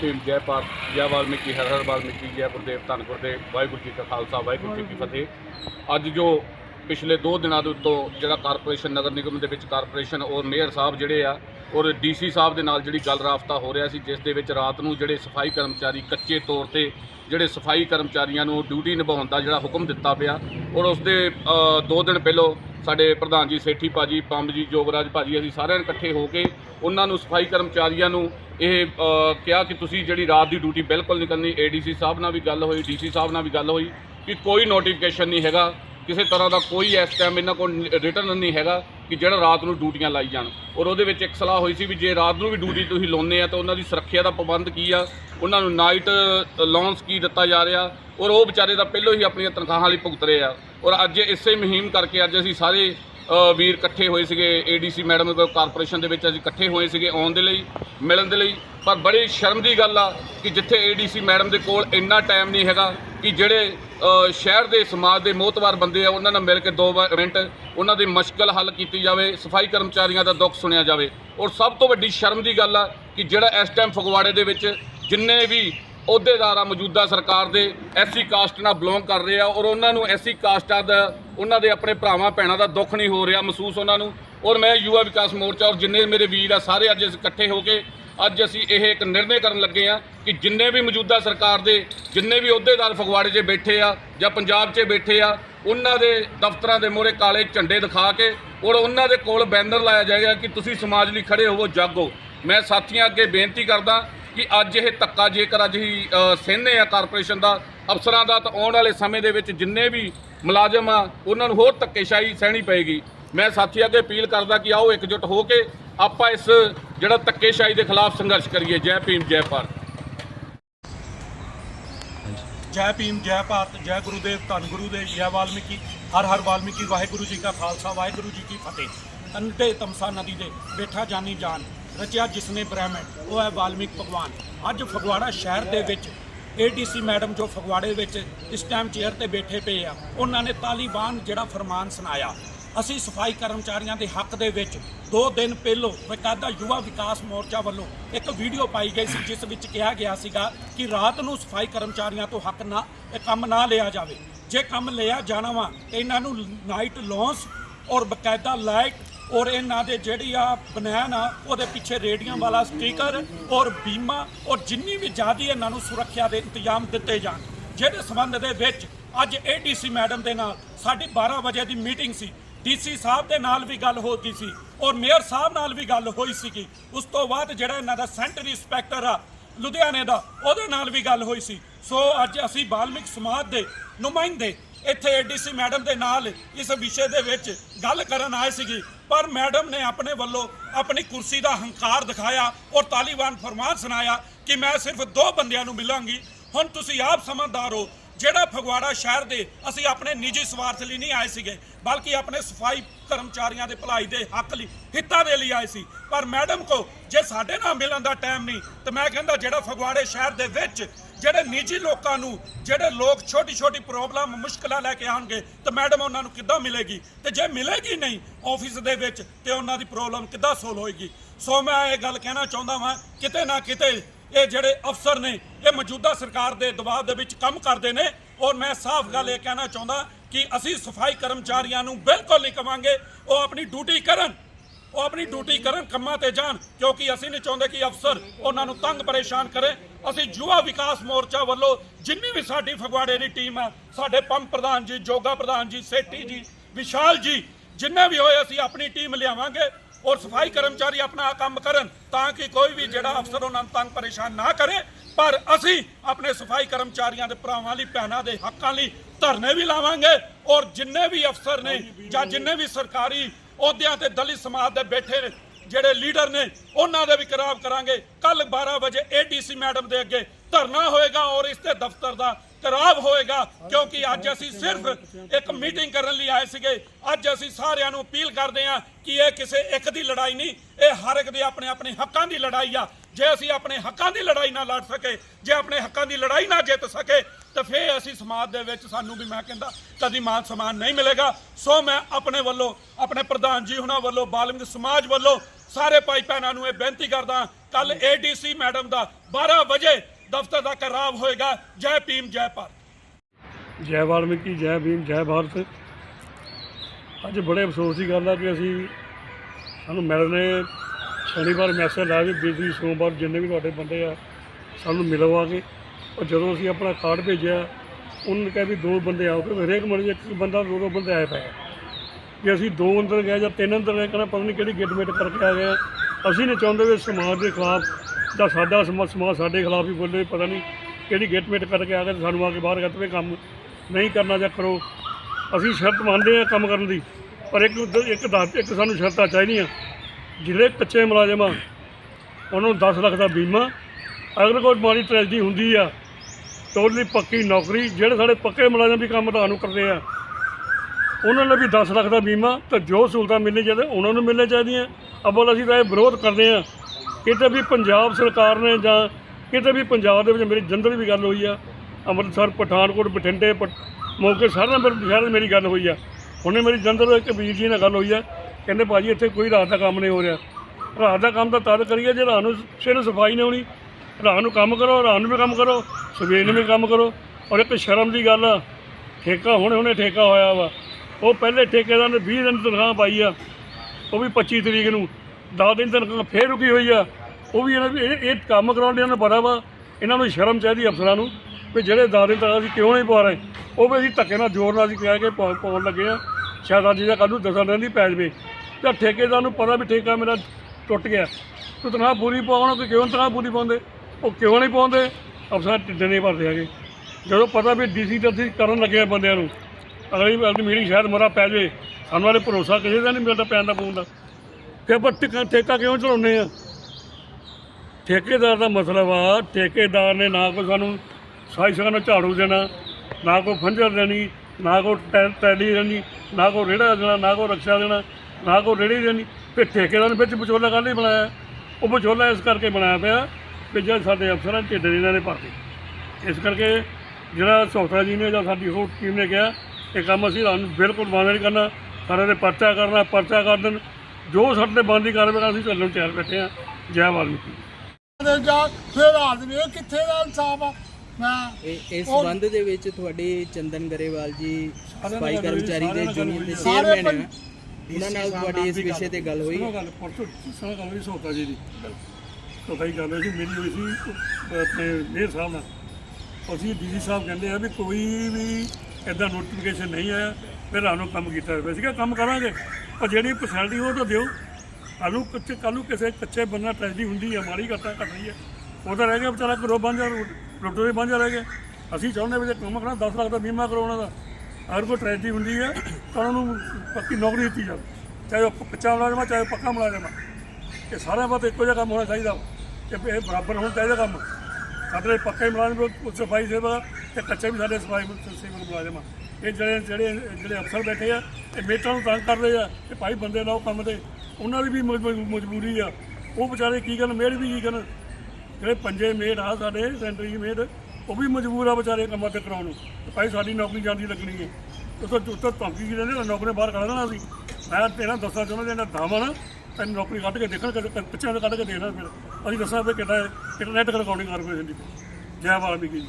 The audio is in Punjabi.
ਟੀਮ ਜੈ ਪਾਰ ਜੈ ਵਾਲਮੀਕੀ, ਹਰ ਹਰ ਵਾਲਮੀਕੀ, ਜੈ ਗੁਰਦੇਵ, ਧੰਨ ਗੁਰਦੇਵ, ਵਾਹਿਗੁਰੂ ਜੀ ਕਾ ਖਾਲਸਾ, ਵਾਹਿਗੁਰੂ ਜੀ ਕੀ ਫਤਿਹ। ਅੱਜ ਜੋ ਪਿਛਲੇ 2 ਦਿਨਾਂ ਦੇ ਉੱਤੋਂ ਜਿਹੜਾ ਕਾਰਪੋਰੇਸ਼ਨ, ਨਗਰ ਨਿਗਮ ਦੇ ਵਿੱਚ ਕਾਰਪੋਰੇਸ਼ਨ ਔਰ ਮੇਅਰ ਸਾਹਿਬ ਜਿਹੜੇ ਆ, ਔਰ ਡੀਸੀ ਸਾਹਿਬ ਦੇ ਨਾਲ ਜਿਹੜੀ ਗੱਲ ਰਾਫਤਾ ਹੋ ਰਿਹਾ ਸੀ, ਜਿਸ ਦੇ ਵਿੱਚ ਰਾਤ ਨੂੰ ਜਿਹੜੇ ਸਫ਼ਾਈ ਕਰਮਚਾਰੀ ਕੱਚੇ ਤੌਰ ਤੇ ਜਿਹੜੇ ਸਫ਼ਾਈ ਕਰਮਚਾਰੀਆਂ ਨੂੰ ਡਿਊਟੀ ਨਿਭਾਉਣ ਦਾ ਜਿਹੜਾ ਹੁਕਮ ਦਿੱਤਾ ਪਿਆ, ਔਰ ਉਸ ਦੇ 2 ਦਿਨ ਪਹਿਲੋਂ ਸਾਡੇ ਪ੍ਰਧਾਨ ਜੀ ਸੇਠੀ ਭਾਜੀ ਪੰਬ ਜੀ, ਜੋਗਰਾਜ ਭਾਜੀ, ਅਸੀਂ ਸਾਰਿਆਂ ਨੇ ਇਕੱਠੇ ਹੋ ਕੇ ਉਹਨਾਂ ਨੂੰ ਸਫ਼ਾਈ ਕਰਮਚਾਰੀਆਂ ਨੂੰ ਇਹ ਕਿਹਾ ਕਿ ਤੁਸੀਂ ਜਿਹੜੀ ਰਾਤ ਦੀ ਡਿਊਟੀ ਬਿਲਕੁਲ ਨਹੀਂ ਕਰਨੀ। ਏਡੀਸੀ ਸਾਹਿਬ ਨਾਲ ਵੀ ਗੱਲ ਹੋਈ ਡੀਸੀ ਸਾਹਿਬ ਨਾਲ ਵੀ ਗੱਲ ਹੋਈ ਕਿ ਕੋਈ ਨੋਟੀਫਿਕੇਸ਼ਨ ਨਹੀਂ ਹੈਗਾ, ਕਿਸੇ ਤਰ੍ਹਾਂ ਦਾ ਕੋਈ ਇਸ ਟਾਈਮ ਇਹਨਾਂ ਕੋਲ ਰਿਟਰਨ ਨਹੀਂ ਹੈਗਾ ਕਿ ਜਿਹੜਾ ਰਾਤ ਨੂੰ ਡਿਊਟੀਆਂ ਲਾਈ ਜਾਣ। ਔਰ ਉਹਦੇ ਵਿੱਚ ਇੱਕ ਸਲਾਹ ਹੋਈ ਸੀ ਵੀ ਜੇ ਰਾਤ ਨੂੰ ਵੀ ਡਿਊਟੀ ਤੁਸੀਂ ਲਾਉਂਦੇ ਆ ਤਾਂ ਉਹਨਾਂ ਦੀ ਸੁਰੱਖਿਆ ਦਾ ਪ੍ਰਬੰਧ ਕੀ ਆ? ਉਹਨਾਂ ਨੂੰ ਨਾਈਟ ਲੌਂਸ ਕੀ ਦਿੱਤਾ ਜਾ ਰਿਹਾ? ਔਰ ਉਹ ਵਿਚਾਰੇ ਤਾਂ ਪਹਿਲਾਂ ਹੀ ਆਪਣੀਆਂ ਤਨਖਾਹਾਂ ਲਈ ਭੁਗਤ ਰਹੇ ਆ। ਔਰ ਅੱਜ ਇਸੇ ਮੁਹਿੰਮ ਕਰਕੇ ਅੱਜ ਅਸੀਂ ਸਾਰੇ ਵੀਰ ਇਕੱਠੇ ਹੋਏ ਸੀਗੇ ਏਡੀਸੀ ਮੈਡਮ ਕਾਰਪੋਰੇਸ਼ਨ ਦੇ ਵਿੱਚ ਅਸੀਂ ਇਕੱਠੇ ਹੋਏ ਸੀਗੇ ਆਉਣ ਦੇ ਲਈ, ਮਿਲਣ ਦੇ ਲਈ। ਪਰ ਬੜੀ ਸ਼ਰਮ ਦੀ ਗੱਲ ਆ ਕਿ ਜਿੱਥੇ ਏਡੀਸੀ ਮੈਡਮ ਦੇ ਕੋਲ ਇੰਨਾ ਟਾਈਮ ਨਹੀਂ ਹੈਗਾ ਕਿ ਜਿਹੜੇ ਸ਼ਹਿਰ ਦੇ, ਸਮਾਜ ਦੇ ਮੋਹਤਵਾਰ ਬੰਦੇ ਆ, ਉਹਨਾਂ ਨਾਲ ਮਿਲ ਕੇ ਦੋ ਵਾਰ ਮਿੰਟ ਉਹਨਾਂ ਦੀ ਮੁਸ਼ਕਲ ਹੱਲ ਕੀਤੀ ਜਾਵੇ, ਸਫ਼ਾਈ ਕਰਮਚਾਰੀਆਂ ਦਾ ਦੁੱਖ ਸੁਣਿਆ ਜਾਵੇ। ਔਰ ਸਭ ਤੋਂ ਵੱਡੀ ਸ਼ਰਮ ਦੀ ਗੱਲ ਆ ਕਿ ਜਿਹੜਾ ਇਸ ਟਾਈਮ ਫਗਵਾੜੇ ਦੇ ਵਿੱਚ ਜਿੰਨੇ ਵੀ ਅਹੁਦੇਦਾਰ ਆ ਮੌਜੂਦਾ ਸਰਕਾਰ ਦੇ ਐਸਸੀ ਕਾਸਟ ਨਾਲ ਬਿਲੋਂਗ ਕਰ ਰਹੇ ਆ ਔਰ ਉਹਨਾਂ ਨੂੰ ਐਸਸੀ ਕਾਸਟਾਂ ਦਾ, ਉਹਨਾਂ ਦੇ ਆਪਣੇ ਭਰਾਵਾਂ ਭੈਣਾਂ ਦਾ ਦੁੱਖ ਨਹੀਂ ਹੋ ਰਿਹਾ ਮਹਿਸੂਸ ਉਹਨਾਂ ਨੂੰ। ਔਰ ਮੈਂ ਯੁਵਾ ਵਿਕਾਸ ਮੋਰਚਾ ਔਰ ਜਿੰਨੇ ਮੇਰੇ ਵੀਰ ਆ, ਸਾਰੇ ਅੱਜ ਇਕੱਠੇ ਹੋ ਕੇ ਅੱਜ ਅਸੀਂ ਇਹ ਇੱਕ ਨਿਰਣੇ ਕਰਨ ਲੱਗੇ ਆ ਕਿ ਜਿੰਨੇ ਵੀ ਮੌਜੂਦਾ ਸਰਕਾਰ ਦੇ, ਜਿੰਨੇ ਵੀ ਅਹੁਦੇਦਾਰ ਫਗਵਾੜੇ 'ਚ ਬੈਠੇ ਆ ਜਾਂ ਪੰਜਾਬ 'ਚ ਬੈਠੇ ਆ, ਉਹਨਾਂ ਦੇ ਦਫ਼ਤਰਾਂ ਦੇ ਮੋਹਰੇ ਕਾਲੇ ਝੰਡੇ ਦਿਖਾ ਕੇ ਔਰ ਉਹਨਾਂ ਦੇ ਕੋਲ ਬੈਨਰ ਲਾਇਆ ਜਾਏਗਾ ਕਿ ਤੁਸੀਂ ਸਮਾਜ ਲਈ ਖੜੇ ਹੋਵੋ, ਜਾਗੋ। ਮੈਂ ਸਾਥੀਆਂ ਅੱਗੇ ਬੇਨਤੀ ਕਰਦਾ ਕਿ ਅੱਜ ਇਹ ਧੱਕਾ ਜੇਕਰ ਅੱਜ ਹੀ ਅ, ਸਹਿੰਦੇ ਆ ਕਾਰਪੋਰੇਸ਼ਨ ਦਾ ਅਫਸਰਾਂ ਦਾ ਤਾਂ ਆਉਣ ਵਾਲੇ ਸਮੇਂ ਦੇ ਵਿੱਚ ਜਿੰਨੇ ਵੀ ਮੁਲਾਜ਼ਮ ਆ ਉਹਨਾਂ ਨੂੰ ਹੋਰ ਧੱਕੇਸ਼ਾਹੀ ਸਹਿਣੀ ਪਏਗੀ। ਮੈਂ ਸਾਥੀਆਂ ਅੱਗੇ ਅਪੀਲ ਕਰਦਾ ਕਿ ਆਓ ਇਕਜੁੱਟ ਹੋ ਕੇ ਆਪਾਂ ਇਸ ਜਿਹੜਾ ਧੱਕੇਸ਼ਾਹੀ ਦੇ ਖਿਲਾਫ ਸੰਘਰਸ਼ ਕਰੀਏ। ਜੈ ਭੀਮ ਜੈ ਭਾਰਤ। ਜੈ ਭੀਮ ਜੈ ਭਾਰਤ ਜੈ ਗੁਰੂਦੇਵ ਧੰਨ ਗੁਰੂਦੇਵ ਜੈ ਵਾਲਮੀਕੀ ਹਰ ਹਰ ਵਾਲਮੀਕੀ ਵਾਹਿਗੁਰੂ ਜੀ ਕਾ ਖਾਲਸਾ ਵਾਹਿਗੁਰੂ ਜੀ ਕੀ ਫਤਿਹ। ਅੰਡੇ ਤਮਸਾ ਨਦੀ ਦੇ ਬੈਠਾ ਜਾਨੀ ਜਾਨ ਰਚਿਆ ਜਿਸਨੇ ਬ੍ਰਹਮਣ ਉਹ ਹੈ ਵਾਲਮੀਕ ਭਗਵਾਨ। ਅੱਜ ਫਗਵਾੜਾ ਸ਼ਹਿਰ ਦੇ ਵਿੱਚ ਏਡੀਸੀ ਮੈਡਮ ਜੋ ਫਗਵਾੜੇ ਵਿੱਚ ਇਸ ਟਾਈਮ ਚੇਅਰ ਤੇ ਬੈਠੇ ਪਏ ਆ, ਉਹਨਾਂ ਨੇ ਤਾਲਿਬਾਨ ਜਿਹੜਾ ਫਰਮਾਨ ਸੁਣਾਇਆ। ਅਸੀਂ ਸਫ਼ਾਈ ਕਰਮਚਾਰੀਆਂ ਦੇ ਹੱਕ ਦੇ ਵਿੱਚ 2 ਦਿਨ ਪਹਿਲੋਂ ਬਕਾਇਦਾ ਯੁਵਾ ਵਿਕਾਸ ਮੋਰਚਾ ਵੱਲੋਂ ਇੱਕ ਵੀਡੀਓ ਪਾਈ ਗਈ ਸੀ, ਜਿਸ ਵਿੱਚ ਕਿਹਾ ਗਿਆ ਸੀਗਾ ਕਿ ਰਾਤ ਨੂੰ ਸਫ਼ਾਈ ਕਰਮਚਾਰੀਆਂ ਤੋਂ ਹੱਕ ਨਾ, ਇਹ ਕੰਮ ਨਾ ਲਿਆ ਜਾਵੇ। ਜੇ ਕੰਮ ਲਿਆ ਜਾਣਾ ਵਾ, ਤੇ ਇਹਨਾਂ ਨੂੰ ਨਾਈਟ ਲੌਂਸ ਔਰ ਬਕਾਇਦਾ ਲਾਈਟ ਔਰ ਇਹਨਾਂ ਦੇ ਜਿਹੜੀ ਆ ਬਨੈਨ ਆ, ਉਹਦੇ ਪਿੱਛੇ ਰੇਡੀਅਮ ਵਾਲਾ ਸਟicker ਔਰ ਬੀਮਾ ਔਰ ਜਿੰਨੀ ਵੀ ਜ਼ਿਆਦੀ ਇਹਨਾਂ ਨੂੰ ਸੁਰੱਖਿਆ ਦੇ ਇੰਤਜ਼ਾਮ ਦਿੱਤੇ ਜਾਣ ਜਿਹਦੇ ਸੰਬੰਧ ਦੇ ਵਿੱਚ ਅੱਜ ਏਡੀਸੀ ਮੈਡਮ ਦੇ ਨਾਲ ਸਾਡੀ 12 ਵਜੇ ਦੀ ਮੀਟਿੰਗ ਸੀ ਡੀਸੀ ਸਾਹਿਬ ਦੇ ਨਾਲ ਵੀ ਗੱਲ ਹੋ ਗਈ ਸੀ ਔਰ ਮੇਅਰ ਸਾਹਿਬ ਨਾਲ ਵੀ ਗੱਲ ਹੋਈ ਸੀਗੀ। ਉਸ ਤੋਂ ਬਾਅਦ ਜਿਹੜਾ ਇਹਨਾਂ ਦਾ ਸੈਂਟਰ ਇੰਸਪੈਕਟਰ ਆ ਲੁਧਿਆਣੇ ਦਾ, ਉਹਦੇ ਨਾਲ ਵੀ ਗੱਲ ਹੋਈ ਸੀ। ਸੋ ਅੱਜ ਅਸੀਂ ਬਾਲਮਿਕ ਸਮਾਜ ਦੇ ਨੁਮਾਇੰਦੇ ਇੱਥੇ ਏਡੀਸੀ ਮੈਡਮ ਦੇ ਨਾਲ ਇਸ ਵਿਸ਼ੇ ਦੇ ਵਿੱਚ ਗੱਲ ਕਰਨ ਆਏ ਸੀਗੀ। ਪਰ ਮੈਡਮ ਨੇ ਆਪਣੇ ਵੱਲੋਂ ਆਪਣੀ ਕੁਰਸੀ ਦਾ ਹੰਕਾਰ ਦਿਖਾਇਆ ਔਰ ਤਾਲੀਬਾਨ ਫਰਮਾਨ ਸੁਣਾਇਆ ਕਿ ਮੈਂ ਸਿਰਫ ਦੋ ਬੰਦਿਆਂ ਨੂੰ ਮਿਲਾਂਗੀ। ਹੁਣ ਤੁਸੀਂ ਆਪ ਸਮਝਦਾਰ ਹੋ ਜਿਹੜਾ ਫਗਵਾੜਾ ਸ਼ਹਿਰ ਦੇ ਅਸੀਂ ਆਪਣੇ ਨਿੱਜੀ ਸਵਾਰਥ ਲਈ ਨਹੀਂ ਆਏ ਸੀਗੇ, ਬਲਕਿ ਆਪਣੇ ਸਫ਼ਾਈ ਕਰਮਚਾਰੀਆਂ ਦੇ ਭਲਾਈ ਦੇ ਹੱਕ ਲਈ, ਹਿੱਤਾਂ ਦੇ ਲਈ ਆਏ ਸੀ। ਪਰ ਮੈਡਮ ਕੋ, ਜੇ ਸਾਡੇ ਨਾਲ ਮਿਲਣ ਦਾ ਟਾਈਮ ਨਹੀਂ, ਤਾਂ ਮੈਂ ਕਹਿੰਦਾ ਜਿਹੜਾ ਫਗਵਾੜੇ ਸ਼ਹਿਰ ਦੇ ਵਿੱਚ ਜਿਹੜੇ ਨਿੱਜੀ ਲੋਕਾਂ ਨੂੰ, ਜਿਹੜੇ ਲੋਕ ਛੋਟੀ ਛੋਟੀ ਪ੍ਰੋਬਲਮ, ਮੁਸ਼ਕਲਾਂ ਲੈ ਕੇ ਆਉਣਗੇ, ਤਾਂ ਮੈਡਮ ਉਹਨਾਂ ਨੂੰ ਕਿੱਦਾਂ ਮਿਲੇਗੀ? ਤੇ ਜੇ ਮਿਲੇਗੀ ਨਹੀਂ ਆਫਿਸ ਦੇ ਵਿੱਚ, ਤੇ ਉਹਨਾਂ ਦੀ ਪ੍ਰੋਬਲਮ ਕਿੱਦਾਂ ਸੋਲ ਹੋਏਗੀ? ਸੋ ਮੈਂ ਇਹ ਗੱਲ ਕਹਿਣਾ ਚਾਹੁੰਦਾ ਵਾਂ, ਕਿਤੇ ਨਾ ਕਿਤੇ ਇਹ ਜਿਹੜੇ ਅਫਸਰ ਨੇ, ਇਹ ਮੌਜੂਦਾ ਸਰਕਾਰ ਦੇ ਦਬਾਅ ਦੇ ਵਿੱਚ ਕੰਮ ਕਰਦੇ ਨੇ ਔਰ ਮੈਂ ਸਾਫ਼ ਗੱਲ ਇਹ ਕਹਿਣਾ ਚਾਹੁੰਦਾ ਕਿ ਅਸੀਂ ਸਫ਼ਾਈ ਕਰਮਚਾਰੀਆਂ ਨੂੰ ਬਿਲਕੁਲ ਨਹੀਂ ਕਵਾਂਗੇ, ਉਹ ਆਪਣੀ ਡਿਊਟੀ ਕਰਨ, ਉਹ ਆਪਣੀ ਡਿਊਟੀ ਕਰਨ ਕੰਮਾਂ ਤੇ ਜਾਣ, ਕਿਉਂਕਿ ਅਸੀਂ ਨਹੀਂ ਚਾਹੁੰਦੇ ਕਿ ਅਫਸਰ ਉਹਨਾਂ ਨੂੰ ਤੰਗ ਪਰੇਸ਼ਾਨ ਕਰੇ। ਅਸੀਂ ਯੁਵਾ ਵਿਕਾਸ ਮੋਰਚਾ ਵੱਲੋਂ ਜਿੰਨੀ ਵੀ ਸਾਡੀ ਫਗਵਾੜੇ ਦੀ ਟੀਮ ਹੈ ਸਾਡੇ ਪੰਪ ਪ੍ਰਧਾਨ ਜੀ, ਜੋਗਾ ਪ੍ਰਧਾਨ ਜੀ, ਸੇਠੀ ਜੀ, ਵਿਸ਼ਾਲ ਜੀ, ਜਿੰਨੇ ਵੀ ਹੋਏ ਅਸੀਂ ਆਪਣੀ ਟੀਮ ਲਿਆਵਾਂਗੇ। ਔਰ ਸਫ਼ਾਈ ਕਰਮਚਾਰੀ ਆਪਣਾ ਕੰਮ ਕਰਨ ਤਾਂ ਕਿ ਕੋਈ ਵੀ ਜਿਹੜਾ ਅਫਸਰ ਉਹਨਾਂ ਨੂੰ ਤੰਗ ਪਰੇਸ਼ਾਨ ਨਾ ਕਰੇ। ਪਰ ਅਸੀਂ ਆਪਣੇ ਸਫ਼ਾਈ ਕਰਮਚਾਰੀਆਂ ਦੇ ਭਰਾਵਾਂ ਲਈ, ਭੈਣਾਂ ਦੇ ਹੱਕਾਂ ਲਈ ਧਰਨੇ ਵੀ ਲਾਵਾਂਗੇ ਔਰ ਜਿੰਨੇ ਵੀ ਅਫਸਰ ਨੇ ਜਾਂ ਜਿੰਨੇ ਵੀ ਸਰਕਾਰੀ ਅਹੁਦਿਆਂ ਤੇ ਦਲਿਤ ਸਮਾਜ ਦੇ ਬੈਠੇ ਨੇ ਜਿਹੜੇ ਲੀਡਰ ਨੇ, ਉਹਨਾਂ ਦੇ ਵੀ ਖਰਾਬ ਕਰਾਂਗੇ। ਕੱਲ 12 ਵਜੇ ਏਡੀਸੀ ਮੈਡਮ ਦੇ ਅੱਗੇ ਧਰਨਾ ਹੋਏਗਾ ਔਰ ਇਸ ਤੇ ਦਫ਼ਤਰ ਦਾ ਖਰਾਬ ਹੋਏਗਾ, ਕਿਉਂਕਿ ਅੱਜ ਅਸੀਂ ਸਿਰਫ ਇੱਕ ਮੀਟਿੰਗ ਕਰਨ ਲਈ ਆਏ ਸੀਗੇ। ਅੱਜ ਅਸੀਂ ਸਾਰਿਆਂ ਨੂੰ ਅਪੀਲ ਕਰਦੇ ਹਾਂ ਕਿ ਇਹ ਕਿਸੇ ਇੱਕ ਦੀ ਲੜਾਈ ਨਹੀਂ, ਇਹ ਹਰ ਇੱਕ ਦੇ ਆਪਣੇ ਆਪਣੇ ਹੱਕਾਂ ਦੀ ਲੜਾਈ ਆ। ਜੇ ਅਸੀਂ ਆਪਣੇ ਹੱਕਾਂ ਦੀ ਲੜਾਈ ਨਾ ਲੜ ਸਕੇ, ਜੇ ਆਪਣੇ ਹੱਕਾਂ ਦੀ ਲੜਾਈ ਨਾ ਜਿੱਤ ਸਕੇ, ਤਾਂ ਫੇਰ ਅਸੀਂ ਸਮਾਜ ਦੇ ਵਿੱਚ ਸਾਨੂੰ ਵੀ ਮੈਂ ਕਹਿੰਦਾ, ਕਦੀ ਮਾਨ ਸਮਾਨ ਨਹੀਂ ਮਿਲੇਗਾ। ਸੋ ਮੈਂ ਆਪਣੇ ਵੱਲੋਂ, ਆਪਣੇ ਪ੍ਰਧਾਨ ਜੀ ਹੁਣਾਂ ਵੱਲੋਂ, ਬਾਲਮਿਕ ਸਮਾਜ ਵੱਲੋਂ ਸਾਰੇ ਭਾਈ ਭੈਣਾਂ ਨੂੰ ਇਹ ਬੇਨਤੀ ਕਰਦਾ ਕੱਲ ਏਡੀਸੀ ਮੈਡਮ ਦਾ 12 ਵਜੇ ਦਫ਼ਤਰ ਦਾ ਘਰਾਵ ਹੋਏਗਾ। ਜੈ ਭੀਮ, ਜੈ ਭਾਰਤ। ਜੈ ਵਾਲਮੀਕੀ, ਜੈ ਭੀਮ, ਜੈ ਭਾਰਤ। ਅੱਜ ਬੜੇ ਅਫਸੋਸ ਦੀ ਗੱਲ ਆ ਕਿ ਅਸੀਂ ਸਾਨੂੰ ਮੈਡਮ ਨੇ ਸ਼ਨੀਵਾਰ ਮੈਸੇਜ ਲਾਇਆ ਵੀ ਬੀਸੀ ਸੋਮਵਾਰ ਜਿੰਨੇ ਵੀ ਤੁਹਾਡੇ ਬੰਦੇ ਆ, ਸਾਨੂੰ ਮਿਲੋ ਆ ਕੇ। ਉਹ ਜਦੋਂ ਅਸੀਂ ਆਪਣਾ ਕਾਰਡ ਭੇਜਿਆ, ਉਹਨਾਂ ਨੇ ਕਿਹਾ ਵੀ ਦੋ ਬੰਦੇ ਆਓ ਕਿ ਹਰੇਕ ਮਰਜ਼ੀ ਇੱਕ ਬੰਦਾ, ਦੋ ਦੋ ਬੰਦੇ ਆਏ ਪਏ ਆ। ਕਿ ਅਸੀਂ ਦੋ ਅੰਦਰ ਗਏ ਜਾਂ ਤਿੰਨ ਅੰਦਰ ਗਏ, ਕਹਿੰਦਾ ਪਤਾ ਨਹੀਂ ਕਿਹੜੀ ਗਿੱਟਮਿਟ ਕਰਕੇ ਆ ਗਏ ਅਸੀਂ ਨਹੀਂ ਚਾਹੁੰਦੇ ਵੀ ਸਮਾਜ ਦੇ ਖਿਲਾਫ ਜਾਂ ਸਾਡਾ ਸਮਾ- ਸਮਾਜ ਸਾਡੇ ਖਿਲਾਫ ਹੀ ਬੋਲੇ, ਪਤਾ ਨਹੀਂ ਕਿਹੜੀ ਗਿੱਟਮਿਟ ਕਰਕੇ ਆ ਗਏ ਤੇ ਸਾਨੂੰ ਆ ਕੇ ਬਾਹਰ ਕਹਿੰਦੇ ਵੀ ਕੰਮ ਨਹੀਂ ਕਰਨਾ ਜਾਂ ਕਰੋ। ਅਸੀਂ ਸ਼ਰਤ ਮੰਨਦੇ ਹਾਂ ਕੰਮ ਕਰਨ ਦੀ, ਪਰ ਇੱਕ ਇੱਕ ਦੱਸ ਇੱਕ ਸਾਨੂੰ ਸ਼ਰਤਾਂ ਚਾਹੀਦੀਆਂ। ਜਿਹੜੇ ਕੱਚੇ ਮੁਲਾਜ਼ਮ ਆ, ਉਹਨਾਂ ਨੂੰ 10 ਲੱਖ ਦਾ ਬੀਮਾ, ਅਗਰ ਕੋਈ ਮਾੜੀ ਟ੍ਰੈਜਡੀ ਹੁੰਦੀ ਆ ਟੋਟਲੀ ਪੱਕੀ ਨੌਕਰੀ, ਜਿਹੜੇ ਸਾਡੇ ਪੱਕੇ ਮੁਲਾਜ਼ਮ ਵੀ ਕੰਮ ਤੁਹਾਨੂੰ ਕਰਦੇ ਆ, ਉਹਨਾਂ ਨੂੰ ਵੀ 10 ਲੱਖ ਦਾ ਬੀਮਾ, ਤਾਂ ਜੋ ਸਹੂਲਤਾਂ ਮਿਲਣੀ ਚਾਹੀਦੀਆਂ, ਉਹਨਾਂ ਨੂੰ ਮਿਲਣੀ ਚਾਹੀਦੀਆਂ। ਅਵਲ ਅਸੀਂ ਤਾਂ ਇਹ ਵਿਰੋਧ ਕਰਦੇ ਆ ਕਿਤੇ ਵੀ ਪੰਜਾਬ ਸਰਕਾਰ ਨੇ ਜਾਂ ਕਿਤੇ ਵੀ ਪੰਜਾਬ ਦੇ ਵਿੱਚ ਮੇਰੀ ਜੰਦਰ ਵੀ ਗੱਲ ਹੋਈ ਆ, ਅੰਮ੍ਰਿਤਸਰ, ਪਠਾਨਕੋਟ, ਬਠਿੰਡੇ ਪਟ- ਮੌਕੇ ਸਾਰਿਆਂ ਮੇਰੇ ਸ਼ਹਿਰ ਮੇਰੀ ਗੱਲ ਹੋਈ ਆ। ਹੁਣੇ ਮੇਰੀ ਜੰਦਰ ਦੇ ਇੱਕ ਵੀਰ ਜੀ ਨਾਲ ਗੱਲ ਹੋਈ ਆ, ਕਹਿੰਦੇ ਭਾਜੀ ਇੱਥੇ ਕੋਈ ਰਾਤ ਦਾ ਕੰਮ ਨਹੀਂ ਹੋ ਰਿਹਾ। ਰਾਤ ਦਾ ਕੰਮ ਤਾਂ ਤਦ ਕਰੀਏ ਜੇ ਰਾਤ ਨੂੰ ਸਿਰ ਸਫ਼ਾਈ ਨਹੀਂ ਹੋਣੀ। ਰਾਤ ਨੂੰ ਕੰਮ ਕਰੋ, ਰਾਤ ਨੂੰ ਵੀ ਕੰਮ ਕਰੋ, ਸਵੇਰ ਨੂੰ ਵੀ ਕੰਮ ਕਰੋ। ਔਰ ਇੱਕ ਸ਼ਰਮ ਦੀ ਗੱਲ ਆ, ਠੇਕਾ ਹੁਣੇ ਹੁਣੇ ਠੇਕਾ ਹੋਇਆ ਵਾ। ਉਹ ਪਹਿਲੇ ਠੇਕੇਦਾਰ ਨੇ 20 ਦਿਨ ਤਨਖਾਹ ਪਾਈ ਆ, ਉਹ ਵੀ 25 ਤਰੀਕ ਨੂੰ। 10 ਦਿਨ ਤਨਖਾਹ ਫੇਰ ਰੁਕੀ ਹੋਈ ਆ। ਉਹ ਵੀ ਇਹਨਾਂ ਵੀ ਇਹ ਇਹ ਕੰਮ ਕਰਾਉਣ ਦੇ ਇਹਨਾਂ ਨੂੰ ਪਤਾ ਵਾ। ਇਹਨਾਂ ਨੂੰ ਸ਼ਰਮ ਚਾਹੀਦੀ ਅਫਸਰਾਂ ਨੂੰ ਵੀ ਜਿਹੜੇ 10 ਦਿਨ ਤਨਖਾਹ ਅਸੀਂ ਕਿਉਂ ਨਹੀਂ ਪਾ ਰਹੇ। ਉਹ ਵੀ ਅਸੀਂ ਧੱਕੇ ਨਾਲ ਜ਼ੋਰ ਨਾਲ ਅਸੀਂ ਕਹਿ ਕੇ ਪਾ- ਪਾਉਣ ਲੱਗੇ ਆ। ਸ਼ਾਇਦ ਅੱਜ ਜਾਂ ਕੱਲ੍ਹ ਨੂੰ ਦਸਾਂ ਦਿਨ ਦੀ ਪੈ ਜਾਵੇ। ਤਾਂ ਠੇਕੇਦਾਰ ਨੂੰ ਪਤਾ ਵੀ ਠੇਕਾ ਮੇਰਾ ਟੁੱਟ ਗਿਆ। ਤੂੰ ਤਨਖਾਹ ਪੂਰੀ ਪਾਉਣ ਕਿ ਕਿਉਂ ਤਨਖਾਹ ਪੂਰੀ ਪਾਉਂਦੇ? ਉਹ ਕਿਉਂ ਨਹੀਂ ਪਾਉਂਦੇ? ਅਫਸਰ ਢਿੱਡ ਨਹੀਂ ਭਰਦੇ ਹੈਗੇ। ਜਦੋਂ ਪਤਾ ਵੀ ਡੀਸੀ ਤੇ ਅਸੀਂ ਕਰਨ ਲੱਗੇ ਆ ਬੰਦਿਆਂ ਨੂੰ, ਅਗਲੀ ਵਾਰ ਦੀ ਮੀਟਿੰਗ ਸ਼ਾਇਦ ਮਰਾ ਪੈ ਜਾਵੇ। ਸਾਨੂੰ ਵਾਲੇ ਭਰੋਸਾ ਕਿਸੇ ਦਾ ਨਹੀਂ ਮਿਲਦਾ ਪੈਣ ਦਾ ਪੂਣ ਦਾ। ਫਿਰ ਆਪਾਂ ਠੇਕਾ ਠੇਕਾ ਕਿਉਂ ਚਲਾਉਂਦੇ ਆ? ਠੇਕੇਦਾਰ ਦਾ ਮਸਲਾ ਆ ਠੇਕੇਦਾਰ ਨੇ ਨਾ ਕੋਈ ਸਾਨੂੰ ਸਾਈ ਨੂੰ ਝਾੜੂ ਦੇਣਾ, ਨਾ ਕੋਈ ਫੰਜਰ ਦੇਣੀ, ਨਾ ਕੋਈ ਟੈ- ਟੈਲੀ ਦੇਣੀ, ਨਾ ਕੋਈ ਰੇੜਾ ਦੇਣਾ, ਨਾ ਕੋਈ ਰਕਸ਼ਾ ਦੇਣਾ, ਨਾ ਕੋਈ ਰੇੜੀ ਦੇਣੀ। ਫਿਰ ਠੇਕੇਦਾਰ ਨੇ ਵਿੱਚ ਵਿਚੋਲਾ ਕਾਹਦੇ ਲਈ ਬਣਾਇਆ? ਉਹ ਵਿਚੋਲਾ ਇਸ ਕਰਕੇ ਬਣਾਇਆ ਪਿਆ ਵੀ ਜਦ ਸਾਡੇ ਅਫਸਰਾਂ ਢਿੱਡ ਦੇ ਇਹਨਾਂ ਨੇ ਭਰਦੇ ਇਸ ਕਰਕੇ ਜਿਹੜਾ ਸੌਥਰਾ ਜੀ ਨੇ ਜਾਂ ਸਾਡੀ ਹੋਰ ਟੀਮ ਨੇ ਕਿਹਾ, ਇਹ ਕੰਮ ਅਸੀਂ ਤੁਹਾਨੂੰ ਬਿਲਕੁਲ ਬੰਦ ਨਹੀਂ ਕਰਨਾ ਸਾਰੇ ਦੇ ਪਰਚਾ ਕਰਨਾ, ਪਰਚਾ ਕਰ ਦੇਣ। ਜੋ ਸਾਡੇ ਤੇ ਬੰਦੀ ਕਾਰਵਾਈ ਅਸੀਂ ਚੱਲਣ ਨੂੰ ਤਿਆਰ ਬੈਠੇ ਆ ਜੈ ਵਾਲਮੀਕੀ ਦੇ ਜਾ ਫਿਰ ਆਦਮੀ ਇਹ ਕਿੱਥੇ ਦਾ ਇਨਸਾਫ ਆ? ਮੈਂ ਇਹ- ਇਸ ਸੰਬੰਧ ਦੇ ਵਿੱਚ ਤੁਹਾਡੇ ਚੰਦਨ ਗਰੇਵਾਲ ਜੀ ਸਫ਼ਾਈ ਕਰਮਚਾਰੀ ਦੇ ਯੂਨੀਅਨ ਦੇ ਸਾਰੇ ਚੇਅਰਮੈਨ ਹੈ ਉਹਨਾਂ ਨਾਲ ਤੁਹਾਡੀ ਇਸ ਵਿਸ਼ੇ ਤੇ ਗੱਲ ਹੋਈ? ਸੁਣੋ ਗੱਲ ਪਰਸੋਂ ਸੁਣੋ ਗੱਲ ਹੋਈ ਸੋਤਾ ਜੀ ਦੀ। ਸੋਤਾ ਹੀ ਗੱਲ ਹੋਈ ਸੀ ਮੇਰੀ ਹੋਈ ਸੀ ਆਪਣੇ ਮੇਅਰ ਸਾਹਿਬ ਨਾਲ। ਅਸੀਂ ਡੀਜੀ ਸਾਹਿਬ ਕਹਿੰਦੇ ਆ ਵੀ ਕੋਈ ਵੀ ਇਦਾਂ ਨੋਟੀਫਿਕੇਸ਼ਨ ਨਹੀਂ ਆਇਆ ਫਿਰ ਸਾਨੂੰ ਕੰਮ ਕੀਤਾ ਹੋਇਆ। ਸੀਗਾ ਕੰਮ ਕਰਾਂਗੇ। ਪਰ ਜਿਹੜੀ ਫੈਸਿਲਿਟੀ ਉਹ ਤਾਂ ਦਿਓ। ਕੱਲ੍ਹ ਕੱਚੇ ਕੱਲ੍ਹ ਕਿਸੇ ਕੱਚੇ ਬੰਨਾ ਟ੍ਰੈਜਡੀ ਹੁੰਦੀ ਹੈ ਮਾੜੀ ਘਟਨਾ ਘਟ ਰਹੀ ਹੈ ਉਹ ਤਾਂ ਰਹਿ ਗਿਆ ਵਿਚਾਰਾ ਘਰੋਂ ਬਾਂਝਾ ਰੋਟੋ ਦੇ ਬਾਂਝਾ ਰਹਿ ਗਿਆ। ਅਸੀਂ ਚਾਹੁੰਦੇ ਵੀ ਜੇ ਕੰਮ ਕਰਨਾ 10 ਲੱਖ ਦਾ ਬੀਮਾ ਕਰਾਉਣਾ ਦਾ ਅਗਰ ਕੋਈ ਟ੍ਰੈਜਡੀ ਹੁੰਦੀ ਹੈ ਤਾਂ ਉਹਨਾਂ ਨੂੰ ਪੱਕੀ ਨੌਕਰੀ ਦਿੱਤੀ ਜਾਵੇ। ਚਾਹੇ ਉਹ ਕੱਚਾ ਮੁਲਾਜ਼ਮ ਆ, ਚਾਹੇ ਉਹ ਪੱਕਾ ਮੁਲਾਜ਼ਮ ਆ। ਇਹ ਸਾਰਿਆਂ ਬਾਤ ਇੱਕੋ ਜਿਹਾ ਕੰਮ ਹੋਣਾ ਚਾਹੀਦਾ। ਕਿ ਇਹ ਬਰਾਬਰ ਹੋਣਾ ਚਾਹੀਦਾ ਕੰਮ। ਸਾਡੇ ਪੱਕੇ ਮੁਲਾਜ਼ਮ ਸਫ਼ਾਈ ਸੇਵਾ ਤੇ ਕੱਚੇ ਵੀ ਸਾਡੇ ਸਫ਼ਾਈ ਸੇਵਾ ਮੁਲਾਜ਼ਮ ਆ। ਇਹ ਜਿਹੜੇ ਜਿਹੜੇ ਜਿਹੜੇ ਅਫਸਰ ਬੈਠੇ ਆ, ਇਹ ਮੇਟਾਂ ਨੂੰ ਤੰਗ ਕਰ ਰਹੇ ਆ ਕਿ ਭਾਈ ਬੰਦੇ ਲਾਓ ਕੰਮ ਤੇ। ਉਹਨਾਂ ਦੀ ਵੀ ਮਜਬੂਰੀ ਆ। ਉਹ ਵਿਚਾਰੇ ਕੀ ਕਰਨ, ਮੇੜ ਵੀ ਕੀ ਕਰਨ? ਜਿਹੜੇ ਪੰਜੇ ਮੇਟ ਆ ਸਾਡੇ, ਸੈਂਟਰੀ ਮੇਟ ਉਹ ਵੀ ਮਜਬੂਰ ਆ ਵਿਚਾਰੇ ਕੰਮਾਂ ਤੇ ਕਰਾਉਣ ਨੂੰ। ਭਾਈ ਸਾਡੀ ਨੌਕਰੀ ਜਾਂਦੀ ਲੱਗਣੀ ਹੈ ਉਤੋਂ ਉਤੋਂ ਧਮਕੀ ਕੀ ਦਿੰਦੇ ਨੌਕਰੀ ਬਾਹਰ ਕੱਢ ਦੇਣਾ ਸੀ ਮੈਂ ਤੇਰਾ ਦੱਸਣਾ ਚਾਹੁੰਦਾ ਜਿਹੜਾ ਦਾਵਾ ਨਾ। ਤੈਨੂੰ ਨੌਕਰੀ ਕੱਢ ਕੇ ਦੇਖਣ, ਕਦੇ ਬੱਚਿਆਂ ਨੂੰ ਕੱਢ ਕੇ ਦੇਖਣਾ ਫਿਰ। ਅਸੀਂ ਦੱਸਾਂ ਵੀ ਕਿੱਦਾਂ ਇੰਟਰਨੈਟ ਰਿਕਾਰਡਿੰਗ ਕਾਰਪੋਰੇਸ਼ਨ ਦੀ ਜੈ ਵਾਲਮੀਕੀ ਜੀ।